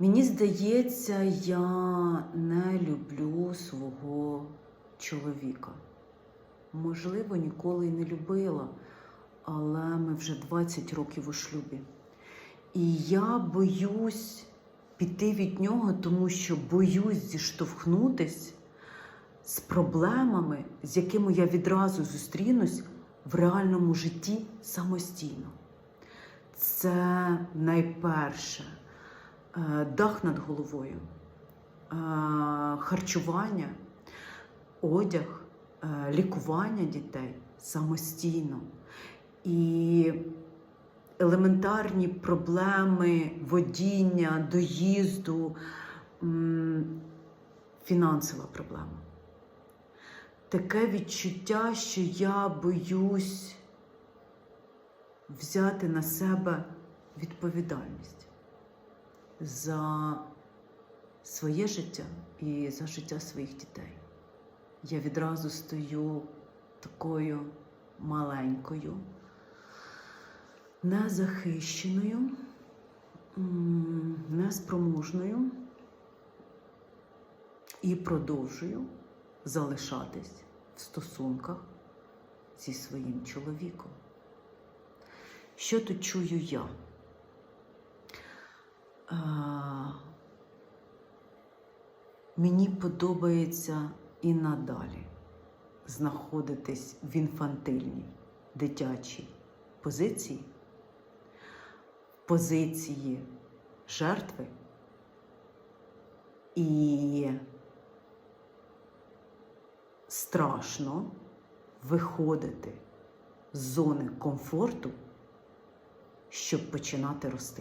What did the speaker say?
Мені здається, я не люблю свого чоловіка. Можливо, ніколи й не любила, але ми вже 20 років у шлюбі. І я боюсь піти від нього, тому що боюсь зіштовхнутись з проблемами, з якими я відразу зустрінусь в реальному житті самостійно. Це найперше дах над головою, е, харчування, одяг, е, лікування дітей самостійно. І елементарні проблеми водіння, доїзду, фінансова проблема. Таке відчуття, що я боюсь взяти на себе відповідальність за своє життя і за життя своїх дітей. Я відразу стою такою маленькою, незахищеною, неспроможною і продовжую залишатись в стосунках зі своїм чоловіком. Що тут чую я? Мені подобається і надалі знаходитись в інфантильній дитячій позиції, позиції жертви і страшно виходити з зони комфорту, щоб починати рости.